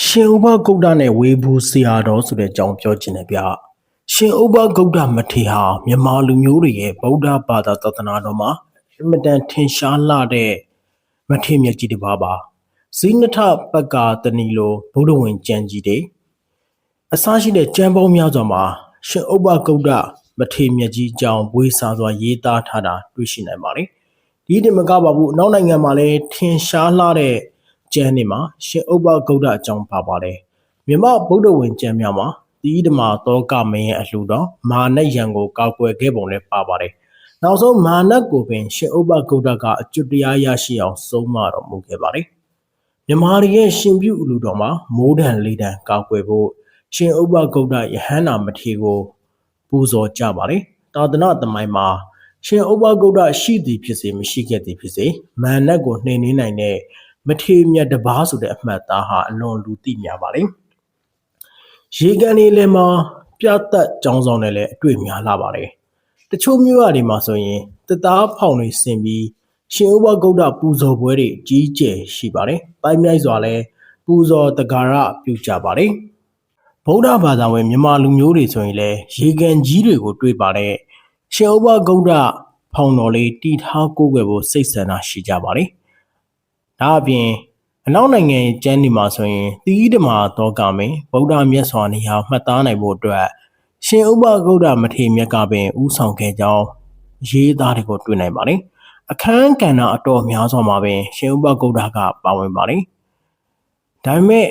ရှင်ဥပဂုတ်တနဲ့ဝေဘူးဆရာတော်ဆိုတဲ့အကြောင်းပြောချင်တယ်ဗျရှင်ဥပဂုတ်တမထေရဟာမြန်မာလူမျိုးတွေရဲ့ဗုဒ္ဓဘာသာသဒ္ဒနာတော်မှာအမတန်ထင်ရှားလှတဲ့မထေရမြတ်ကြီးတစ်ပါးပါဇိနထပက္ကာတဏီလိုဘုဒ္ဓဝင်ကျမ်းကြီးတွေအစရှိတဲ့ကျမ်းပေါင်းများစွာမှာရှင်ဥပဂုတ်တမထေရမြတ်ကြီးအကြောင်းဝေစာစွာရေးသားထားတာတွေ့ရှိနိုင်ပါတယ်ဒီတင်မကပါဘူးအနောက်နိုင်ငံမှာလည်းထင်ရှားလှတဲ့ ကျမ်းတွေမှာရှင်ဥပဂုတ်တအကြောင်းပါပါတယ်မြမဗုဒ္ဓဝင်ကျမ်းများမှာဒီဓမ္မသောကမင်းရဲ့အလှူတော်မာနယံကိုကောက်ွယ်ခဲ့ပုံလည်းပါပါတယ်နောက်ဆုံးမာနကိုပင်ရှင်ဥပဂုတ်တကအကျွတ်တရားရရှိအောင်ဆုံးမတော်မူခဲ့ပါတယ်မြမာရီရဲ့ရှင်ပြုအလူတော်မှာမိုးဒဏ်လေးဒဏ်ကောက်ွယ်ဖို့ရှင်ဥပဂုတ်တယဟန္တာမထေကိုပူဇော်ကြပါတယ်တာသနာသမိုင်းမှာရှင်ဥပဂုတ်တရှိသည်ဖြစ်စေမရှိခဲ့သည်ဖြစ်စေမာနကိုနှိမ်နှင်းနိုင်တဲ့ မထေမြတ်တပားဆိုတဲ့အမှတ်သားဟာအလွန်လူသိများပါလေရေကန်လေးလည်းမှာပြတ်သက်ကြောင်းဆောင်နဲ့လည်းအတွေ့များလာပါတယ်တချို့မြို့ရတွေမှာဆိုရင်တသားဖောင်တွေဆင်ပြီးရှင်ဥပဂုတ်တပူဇော်ပွဲတွေကြီးကျယ်ရှိပါတယ်။ပိုင်းမြိုက်စွာလည်းပူဇော်တကာရပြုကြပါတယ်။ဗုဒ္ဓဘာသာဝင်မြန်မာလူမျိုးတွေဆိုရင်လည်းရေကန်ကြီးတွေကိုတွေ့ပါတဲ့ရှင်ဥပဂုတ်တဖောင်တော်လေးတီထားကိုးကွယ်ဖို့စိတ်ဆန္ဒရှိကြပါတယ်။ ဒါအပြင်အနောက်နိုင်ငံရဲ့ကျမ်းဒီမှာဆိုရင်သီဓမ္မာသောကမင်ဗုဒ္ဓမြတ်စွာနေရာမှတ်သားနိုင်ဖို့အတွက်ရှင်ဥပဂုတ်တမထေမြတ်ကပင်ဥဆောင်ခဲ့ကြောင်းရေးသားတွေကိုတွေ့နိုင်ပါတယ်။အခန်းကဏ္ဍအတော်များစွာမှာပင်ရှင်ဥပဂုတ်တကပါဝင်ပါတယ်။ဒါပေမဲ့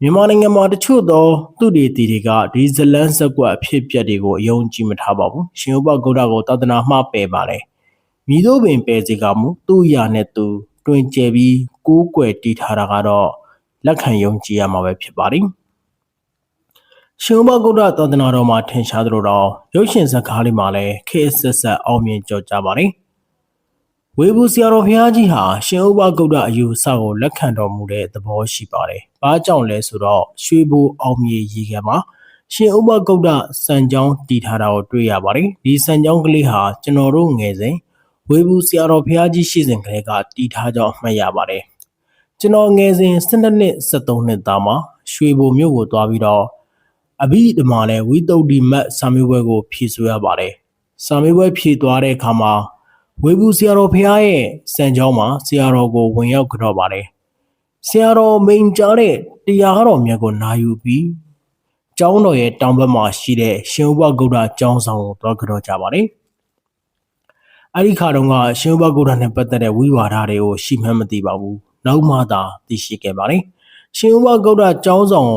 မြန်မာနိုင်ငံမှာတချို့သောသူတွေတီတွေကဒီဇလန်းဇက်ကွက်အဖြစ်ပြက်တွေကိုအယုံကြည်မထားပါဘူး။ရှင်ဥပဂုတ်တကိုသာသနာမှားပယ်ပါတယ်။မိတို့ပင်ပယ်စီကမူသူ့ရနဲ့သူ တွင်ကျဲပြီးကိုးကွယ်တည်ထားတာကတော့လက်ခံယုံကြည်ရမှာပဲဖြစ်ပါတယ်။ရှင်ဥပဂုတ်တသာသနာတော်မှာထင်ရှားသလိုတော့ရုပ်ရှင်ဇာတ်ကားလေးမှာလည်းခေတ်ဆက်ဆက်အောင်မြင်ကြော်ကြပါတယ်။ဝေဘူးဆရာတော်ဘုရားကြီးဟာရှင်ဥပဂုတ်တအယူအဆကိုလက်ခံတော်မူတဲ့သဘောရှိပါတယ်။ဘာကြောင့်လဲဆိုတော့ရွှေဘိုအောင်မြေရေခဲမှာရှင်ဥပဂုတ်တစံကြောင်းတည်ထားတာကိုတွေ့ရပါတယ်။ဒီစံကြောင်းကလေးဟာကျွန်တော်တို့ငယ်စဉ် ဝေဘူးဆရာတော်ဘုရားကြီးရှိစဉ်ကလေးကတည်ထားကြောင်းမှတ်ရပါတယ်။ကျွန်တော်ငယ်စဉ်12နှစ်13နှစ်သားမှာရွှေဘိုမြို့ကိုသွားပြီးတော့အဘိဓမ္မာနဲ့ဝိတုဒ္ဓိမတ်စာမေးပွဲကိုဖြေဆိုရပါတယ်။စာမေးပွဲဖြေသွားတဲ့အခါမှာဝေဘူးဆရာတော်ဘုရားရဲ့စံကြောင်းမှာဆရာတော်ကိုဝင်ရောက်ကြတော့ပါတယ်။ဆရာတော်မိန်ကြားတဲ့တရားတော်မြတ်ကိုနာယူပြီးကျောင်းတော်ရဲ့တောင်ဘက်မှာရှိတဲ့ရှင်ဥပဂုတ်တကျောင်းဆောင်ကိုသွားကြတော့ကြပါတယ်။ အဲ့ဒီခါတုန်းကရှင်ဥပဂုဒ္ဓနဲ့ပတ်သက်တဲ့ဝိဝါဒတွေကိုရှိမှန်းမသိပါဘူးနောက်မှသာသိရှိခဲ့ပါတယ်ရှင်ဥပဂုဒ္ဓကျောင်းဆောင်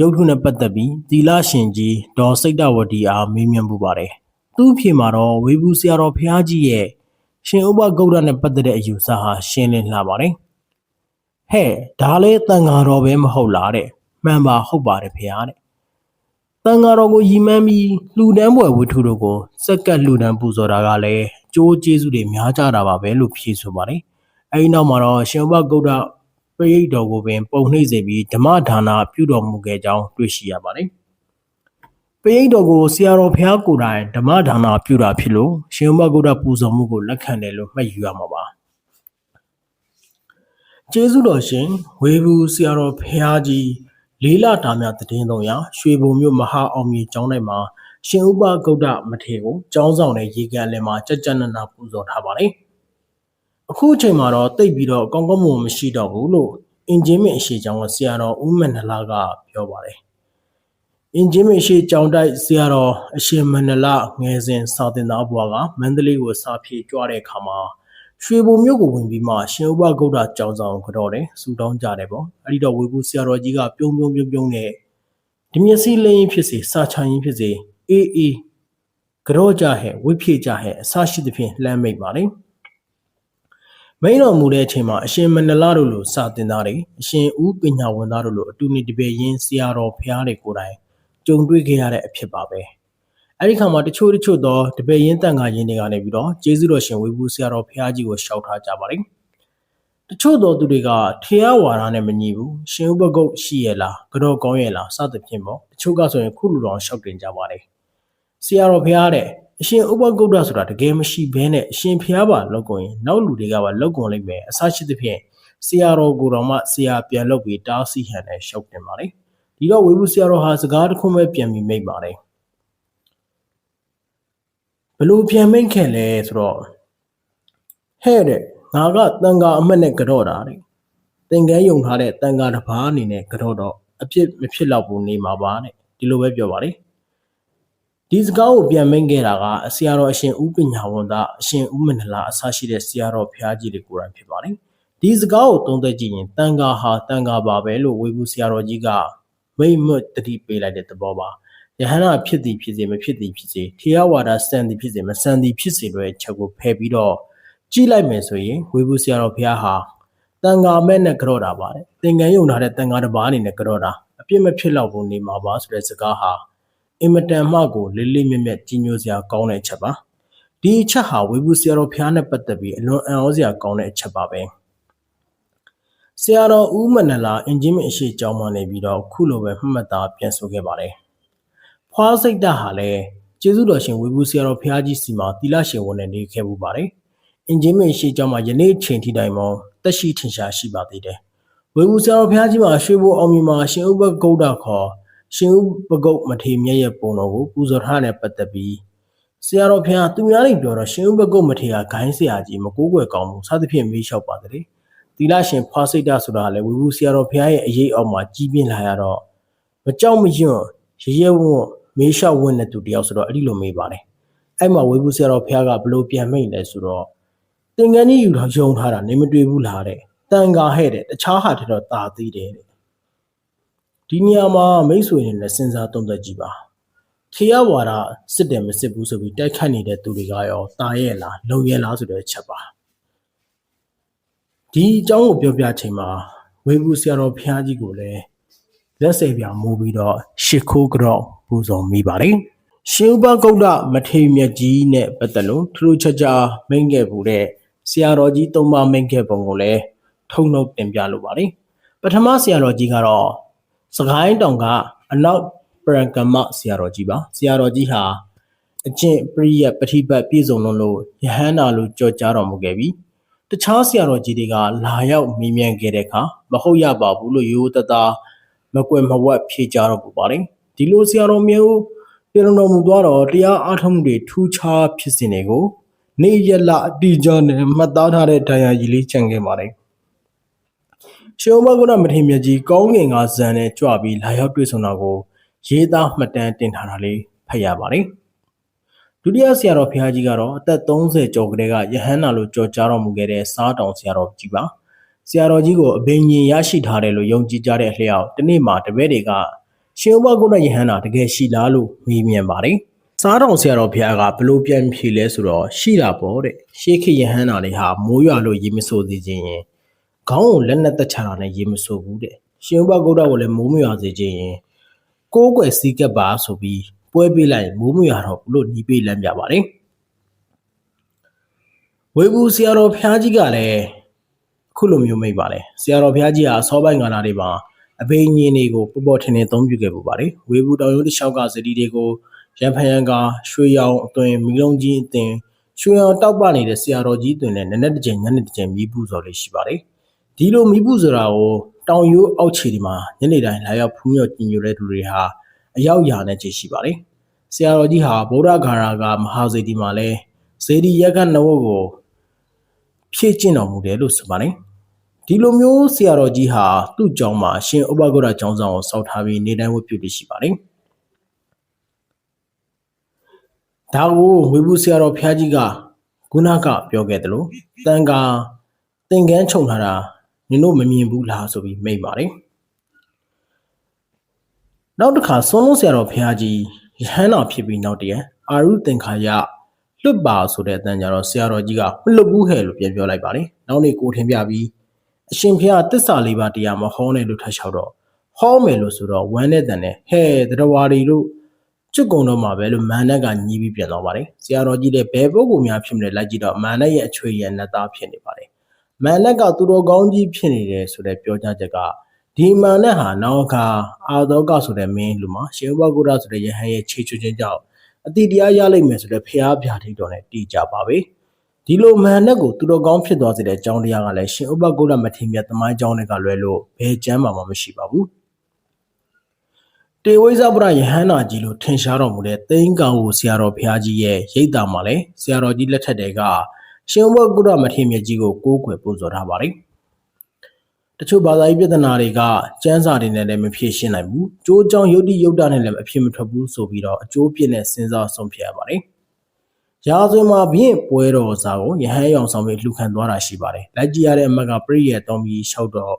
ရုပ်ထုနဲ့ပတ်သက်ပြီးသီလရှင်ကြီးဒေါ်စိတ်တဝတီအားမေးမြန်းပူပါတယ်သူ့အဖြစ်မှာတော့ဝေဘူးဆရာတော်ဘုရားကြီးရဲ့ရှင်ဥပဂုဒ္ဓနဲ့ပတ်သက်တဲ့အယူဆဟာရှင်းလင်းလှပါတယ်ဟဲ့ဒါလည်းတန်ဃာတော်ပဲမဟုတ်လားတဲ့မှန်ပါဟုတ်ပါတယ်ဖေဟာတဲ့ တန်ဃာတော်ကိုယီမန်းပြီးလှူဒန်းပွဲဝတ္ထုတို့ကိုစက်ကပ်လှူဒန်းပူဇော်တာကလည်းကြိုးကျေးဇူးတွေများကြတာပါပဲလို့ဖြေဆိုပါတယ်။အဲဒီနောက်မှာတော့ရှင်ဘဂုတ်တပရိတ်တော်ကိုပင်ပုံနှိပ်စေပြီးဓမ္မဒါနပြုတော်မူခဲ့ကြောင်းတွေ့ရှိရပါတယ်။ပရိတ်တော်ကိုဆရာတော်ဘုရားကိုယ်တိုင်ဓမ္မဒါနပြုတာဖြစ်လို့ရှင်ဘဂုတ်တပူဇော်မှုကိုလက်ခံတယ်လို့မှတ်ယူရမှာပါ။ကျေးဇူးတော်ရှင်ဝေဘူးဆရာတော်ဘုရားကြီး လေးလတာများတည်င်းသုံးရာရွှေဘုံမြို့မဟာအောင်မြေကျောင်းတိုင်းမှာရှင်ဥပဂုတ်တမထေကိုကျောင်းဆောင်တဲ့ရေကန်လယ်မှာကြက်ကြက်နနပူဇော်ထားပါတယ်။အခုအချိန်မှာတော့တိတ်ပြီးတော့ကောင်းကောင်းမွန်မရှိတော့ဘူးလို့အင်ဂျင်မင်အရှိကျောင်းကဆရာတော်ဦးမန္တလာကပြောပါတယ်။အင်ဂျင်မင်အရှိကျောင်းတိုက်ဆရာတော်အရှင်မန္တလာငယ်စဉ်စာသင်သားဘွားကမန္တလေးကိုစာဖြေကြွတဲ့အခါမှာ ရွှေဘုံမြို့ကိုဝင်ပြီးမှရှင်ဥပဂုတ်တကြောင်ဆောင်ကြော်တယ်ဆူတောင်းကြတယ်ပေါ့အဲ့ဒီတော့ဝေဘူးဆရာတော်ကြီးကပြုံးပြုံးပြုံးပြုံးနဲ့ဒီမျက်စိလင်းရင်ဖြစ်စေစာချရင်ဖြစ်စေအေးအေးကြောကြဟဲ့ဝိဖြည့်ကြဟဲ့အစရှိသဖြင့်လှမ်းမိတ်ပါလေမိန်တော်မူတဲ့အချိန်မှာအရှင်မန္တလာတို့လိုစာတင်သားတွေအရှင်ဦးပညာဝန်သားတို့လိုအတူနေတပည့်ရင်းဆရာတော်ဖျားတွေကိုယ်တိုင်ကြုံတွေ့ခဲ့ရတဲ့အဖြစ်ပါပဲ။ အဲ့ဒီခါမှာတချို့တချို့သောတပည့်ရင်းတန်ခါရင်းတွေကနေပြီးတော့ကျေးဇူးတော်ရှင်ဝေဘူးဆရာတော်ဘုရားကြီးကိုရှောက်ထားကြပါတယ်တချို့သောသူတွေကထေရဝါဒနဲ့မညီဘူးရှင်ဥပဂုတ်ရှိရလားကြောကောင်းရလားစသဖြင့်ပေါ့တချို့ကဆိုရင်ခုလူတော်ရှောက်တင်ကြပါတယ်ဆရာတော်ဘုရားတဲ့အရှင်ဥပဂုတ်တဆိုတာတကယ်မရှိဘဲနဲ့အရှင်ဘုရားပါလောက်ကုန်ရင်နောက်လူတွေကပါလောက်ကုန်လိမ့်မယ်အစရှိသဖြင့်ဆရာတော်ကိုယ်တော်မှဆရာပြန်လုပ်ပြီးတားဆီးဟန်နဲ့ရှုပ်တင်ပါတယ်ဒီတော့ဝေဘူးဆရာတော်ဟာစကားတစ်ခုပဲပြန်ပြီးမိတ်ပါတယ် ဘလို့ပြန်မိတ်ခဲ့လဲဆိုတော့ဟဲ့တဲ့ငါကတန်ဃာအမတ်နဲ့ကြော့တာတဲ့သင်္ကန်းယုံထားတဲ့တန်ဃာတစ်ပါးအနေနဲ့ကြော့တော့အဖြစ်မဖြစ်တော့ဘူးနေမှာပါတဲ့ဒီလိုပဲပြောပါတယ်ဒီစကားကိုပြန်မိတ်ခဲ့တာကအဆရာတော်အရှင်ဥပညာဝန်သားအရှင်ဥမန္တလာအစရှိတဲ့ဆရာတော်ဖျားကြီးတွေကိုယ်တိုင်ဖြစ်ပါတယ်ဒီစကားကိုသုံးသက်ကြည့်ရင်တန်ဃာဟာတန်ဃာပါပဲလို့ဝေဘူးဆရာတော်ကြီးကမိတ်မွတ်တတိပေးလိုက်တဲ့သဘောပါ ယဟန္တာဖြစ်သည်ဖြစ်စေမဖြစ်သည်ဖြစ်စေထေရဝါဒစံသည်ဖြစ်စေမစံသည်ဖြစ်စေတို့ရဲ့ချက်ကိုဖယ်ပြီးတော့ကြည့်လိုက်မယ်ဆိုရင်ဝေဘူးဆရာတော်ဘုရားဟာတန်ဃာမဲ့နဲ့ကြော့တာပါတယ်သင်္ကန်းယုံထားတဲ့တန်ဃာတစ်ပါးအနေနဲ့ကြော့တာအပြစ်မဖြစ်တော့ဘူးနေမှာပါဆိုတဲ့စကားဟာအင်မတန်မှကိုလေးလေးမြတ်မြတ်ကြီးညိုစရာကောင်းတဲ့ချက်ပါဒီအချက်ဟာဝေဘူးဆရာတော်ဘုရားနဲ့ပတ်သက်ပြီးအလွန်အံ့ဩစရာကောင်းတဲ့အချက်ပါပဲဆရာတော်ဦးမနလာအင်ဂျင်မင်အရှိကြောင်းမှနေပြီးတော့ခုလိုပဲမှတ်မှတ်သားပြန်ဆိုခဲ့ပါတယ် ဖွားစိတ်တဟာလည်းကျေးဇူးတော်ရှင်ဝေဘူးဆရာတော်ဘုရားကြီးစီမှာတီလာရှင်ဝန်နဲ့နေခဲ့မှုပါတယ်အင်ဂျင်မင်အရှိကြောင်းမှာယနေ့ချိန်ထိတိုင်မောတက်ရှိထင်ရှားရှိပါသေးတယ်ဝေဘူးဆရာတော်ဘုရားကြီးမှာရွှေဘိုအောင်မြင်မှာရှင်ဥပဂုတ်တာခေါ်ရှင်ဥပဂုတ်မထေမြတ်ရဲ့ပုံတော်ကိုပူဇော်ထားတဲ့ပတ်သက်ပြီးဆရာတော်ဘုရားသူများတွေပြောတော့ရှင်ဥပဂုတ်မထေကဂိုင်းဆရာကြီးမကိုးကွယ်ကောင်းဘူးစသဖြင့်မေးလျှောက်ပါတယ်သီလရှင်ဖွာစိတ်တဆိုတာလည်းဝီဘူးဆရာတော်ဘုရားရဲ့အရေးအောက်မှာကြီးပြင်းလာရတော့မကြောက်မရွံ့ရရဲဝံ့ မေးလျှောက်ဝင့်တဲ့သူတယောက်ဆိုတော့အဲ့ဒီလိုမေးပါတယ်အဲ့မှာဝေဘူးဆရာတော်ဘုရားကဘလို့ပြန်မိတ်လဲဆိုတော့သင်္ကန်းကြီးယူတော့ယုံထားတာနေမတွေ့ဘူးလားတဲ့တန်ကာဟဲ့တဲ့တခြားဟာထက်တော့ตาသေးတယ်တဲ့ဒီနေရာမှာမိတ်ဆွေနေနဲ့စဉ်းစားသုံးသပ်ကြည့်ပါခေယဝါဒစစ်တယ်မစစ်ဘူးဆိုပြီးတိုက်ခတ်နေတဲ့သူတွေကရောตาရဲ့လားလုံရဲ့လားဆိုတဲ့ချက်ပါဒီအကြောင်းကိုပြောပြချိန်မှာဝေဘူးဆရာတော်ဘုရားကြီးကိုလည်းလက်စေပြမိုးပြီးတော့ရှ िख ိုးကြော့ ပူဇော်မိပါတယ်ရှင်ဥပဂုတ်တမထေရမြတ်ကြီးနဲ့ပတ်သက်လို့ထူးခြားခြားမိန့်ခဲ့ဘူးတဲ့ဆရာတော်ကြီးသုံးပါမိန့်ခဲ့ပုံကိုလည်းထုံနှုတ်တင်ပြလိုပါတယ်ပထမဆရာတော်ကြီးကတော့စကိုင်းတောင်ကအနောက်ပရံကမဆရာတော်ကြီးပါဆရာတော်ကြီးဟာအကျင့်ပရိယတ်ပฏิပတ်ပြည့်စုံလုံးလို့ယဟန္တာလို့ကြော်ကြားတော်မူခဲ့ပြီးတခြားဆရာတော်ကြီးတွေကလာရောက်မေးမြန်းခဲ့တဲ့အခါမဟုတ်ရပါဘူးလို့ရိုးသားသားမကွယ်မဝက်ဖြေကြတော့ပူပါတယ် ဒီလိုဆရာတော်မျိုးပြည်တော်မူသွားတော့တရားအားထုတ်မှုတွေထူးခြားဖြစ်စဉ်တွေကိုနေရလအတိအကျနဲ့မှတ်သားထားတဲ့တရားကြီးလေးကြံခဲ့ပါတယ်ရှင်မဂုဏမထေရမြတ်ကြီးကောင်းငင်ကဇန်နဲ့ကြွပြီးလာရောက်တွေ့ဆုံတာကို ရေးသားမှတ်တမ်းတင်ထားတာလေးဖတ်ရပါတယ်ဒုတိယဆရာတော်ဘုရားကြီးကတော့အသက်30ကျော်ကလေးကယဟန္တာလိုကြော်ကြားတော်မူခဲ့တဲ့စားတောင်ဆရာတော်ကြီးပါဆရာတော်ကြီးကိုအဘိညာဉ်ရရှိထားတယ်လို့ယုံကြည်ကြတဲ့အလျောက်တနေ့မှတပည့်တွေက ရှင်ဥပဂုဏယဟန္တာတကယ်ရှိလားလို့မေးမြန်းပါတယ်စားတော်ဆရာတော်ဘုရားကဘလို့ပြန်ဖြေလဲဆိုတော့ရှိတာပေါ့တဲ့ရှေးခေတ်ယဟန္တာတွေဟာမိုးရွာလို့ရေမဆိုးစေခြင်းရင်ခေါင်းကိုလက်နဲ့တက်ချတာနဲ့ရေမဆိုးဘူးတဲ့ရှင်ဥပဂုဏကိုလည်းမိုးမရွာစေခြင်းရင်ကိုးကွယ်စီးကပ်ပါဆိုပြီးပွဲပေးလိုက်မိုးမရွာတော့ဘူးလို့ညီပေးလမ်းပြပါတယ်ဝေဘူးဆရာတော်ဘုရားကြီးကလည်းအခုလိုမျိုးမိတ်ပါတယ်ဆရာတော်ဘုရားကြီးဟာစောပိုင်းကာလတွေမှာ အဘိညာဉ်တွေကိုပေါ်ပေါ်ထင်ထင်သုံးပြခဲ့ပူပါတယ်ဝေဘူးတောင်ရုံးတစ်လျှောက်ကစတီတွေကိုရန်ဖယံကရွှေရောင်အသွင်မီလုံးကြီးအသွင်ရွှေရောင်တောက်ပနေတဲ့ဆရာတော်ကြီးအသွင်နဲ့နက်နက်တစ်ချိန်ညနေတစ်ချိန်မီးပူဇော်လေးရှိပါတယ်ဒီလိုမီးပူဇော်တာကိုတောင်ရိုးအောက်ခြေဒီမှာညနေတိုင်းလာရောက်ဖူးမြော်ကြည်ညိုတဲ့လူတွေဟာအရောက်ရာနဲ့ခြေရှိပါတယ်ဆရာတော်ကြီးဟာဗုဒ္ဓဂါရာကမဟာစေတီမှာလဲဇေဒီရက်ကနဝတ်ကိုဖြည့်ကျင့်တော်မူတယ်လို့ဆိုပါတယ် ဒီလိုမျိုးဆရာတော်ကြီးဟာသူ့ကျောင်းမှာရှင်ဥပဂုရကျောင်းဆောင်ကိုစောက်ထားပြီးနေတိုင်းဝတ်ပြုလို့ရှိပါတယ်ဒါကိုဝေဘူးဆရာတော်ဖျားကြီးကခုနကပြောခဲ့တယ်လို့တန်ခါသင်္ကန်းခြုံထားတာနင်တို့မမြင်ဘူးလားဆိုပြီးမိတ်ပါတယ်နောက်တစ်ခါဆွန်းလုံးဆရာတော်ဖျားကြီးရဟန်းတော်ဖြစ်ပြီးနောက်တည်းအာရုသင်္ခါရလွတ်ပါဆိုတဲ့အတန်ကြတော့ဆရာတော်ကြီးကမလွတ်ဘူးဟဲ့လို့ပြန်ပြောလိုက်ပါတယ်နောက်နေ့ကိုထင်ပြပြီး အရှင်ဖျားတစ္ဆာလေးပါးတရားမဟောနဲ့လို့ထပ်လျှောက်တော့ဟောမယ်လို့ဆိုတော့ဝမ်းနဲ့တန်နဲ့ဟဲ့တရဝါရီတို့ကျွတ်ကုံတော့မှာပဲလို့မန်နက်ကညီးပြီးပြန်သွားပါတယ်ဆရာတော်ကြီးလည်းဘယ်ပုဂ္ဂိုလ်များဖြစ်မလဲလိုက်ကြည့်တော့မန်နက်ရဲ့အချွေရနတ်သားဖြစ်နေပါတယ်မန်နက်ကသူတော်ကောင်းကြီးဖြစ်နေတယ်ဆိုတဲ့ပြောကြားချက်ကဒီမာနဟာနောက်ခါအာသောကဆိုတဲ့မင်းလူမှာရှင်ဘဂုရဆိုတဲ့ယဟန်ရဲ့ခြေချွချင်းကြောင့်အတိတရားရလိမ့်မယ်ဆိုတဲ့ဖျားပြားထိတော်နဲ့တည်ကြပါပဲ ဒီလိုမန်နဲ့ကိုသူတော်ကောင်းဖြစ်သွားစေတဲ့အကြောင်းတရားကလည်းရှင်ဥပဂုဒမထေမြတ်သမိုင်းကြောင်းတွေကလွယ်လို့ဘယ်ကျမ်းမှာမှမရှိပါဘူးတေဝိဇဗုဒ္ဓယဟန္တာကြီးလို့ထင်ရှားတော်မူတဲ့သိန်းကောင်ကိုဆရာတော်ဘုရားကြီးရဲ့ရိပ်သာမှာလည်းဆရာတော်ကြီးလက်ထက်တွေကရှင်ဥပဂုဒမထေမြတ်ကြီးကိုကိုးကွယ်ပူဇော်ထားပါတယ်တချို့ဘာသာရေးပြဿနာတွေကကျမ်းစာတွေနဲ့လည်းမဖြေရှင်းနိုင်ဘူး။ကြိုးကြောင်ယုတ်တိယုတ်တာနဲ့လည်းအဖြစ်မထွက်ဘူးဆိုပြီးတော့အကျိုးပြစ်နဲ့စဉ်းစားဆုံးဖြတ်ရပါတယ်။ ရာဇဝင်မှာဘင်းပွဲတော်စာကိုယဟန်ရောင်ဆောင်ပြီးလှူခံသွားတာရှိပါတယ်။လက်ကြည့်ရတဲ့အမတ်ကပြည့်ရဲ့တောင်းပြီးလျှောက်တော့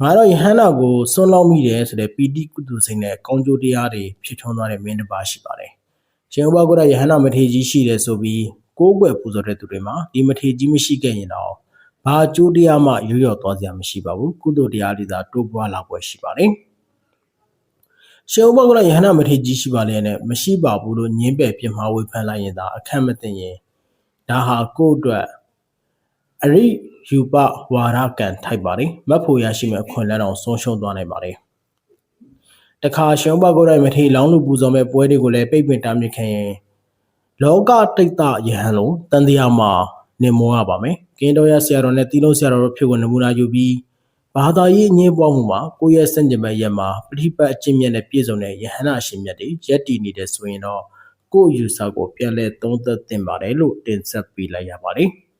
ငါတော့ယဟန်နာကိုစွန့်လောက်မိတယ်ဆိုတဲ့ပီတိကုတုစိတ်နဲ့ကောင်းကျိုးတရားတွေဖြစ်ထွန်းသွားတဲ့မင်းတစ်ပါးရှိပါတယ်။ရှင်ဥပဂုရယဟန်နာမထေကြီးရှိတယ်ဆိုပြီးကိုးကွယ်ပူဇော်တဲ့သူတွေမှာဒီမထေကြီးမရှိခဲ့ရင်တော့ဘာအကျိုးတရားမှရွရွသွားစရာမရှိပါဘူးကုသိုလ်တရားတွေသာတိုးပွားလာပွဲရှိပါတယ် ရှင်ဥပဂုရယဟနာမထေကြီးရှိပါလေနဲ့မရှိပါဘူးလို့ညင်းပယ်ပြမှာဝေဖန်လိုက်ရင်သာအခက်မသိရင်ဒါဟာကိုယ့်အတွက်အရိယူပဝါရကံထိုက်ပါတယ်မတ်ဖို့ရရှိမဲ့အခွင့်အလမ်းအောင်ဆုံးရှုံးသွားနိုင်ပါတယ်တခါရှင်ဥပဂုရမထေလောင်းလူပူဇော်မဲ့ပွဲတွေကိုလည်းပိတ်ပင်တားမြစ်ခင်ရင်လောကတိတ်တယဟန်လုံးတန်တရားမှာနေမောရပါမယ်။ကင်းတော်ရဆရာတော်နဲ့တီလုံးဆရာတော်တို့ဖြစ်ကိုနမူနာယူပြီး ဘာသာရေးအငြင်းပွားမှုမှာကိုယ့်ရဲ့စံကျင်မဲ့ရက်မှာပဋိပတ်အချင်းမြတ်နဲ့ပြည့်စုံတဲ့ယဟနာရှင်မြတ်တွေရက်တည်နေတဲ့ဆိုရင်တော့ကိုယ့်ယူဆကိုပြန်လဲသုံးသက်သင့်ပါတယ်လို့တင်ဆက်ပေးလိုက်ရပါတယ်။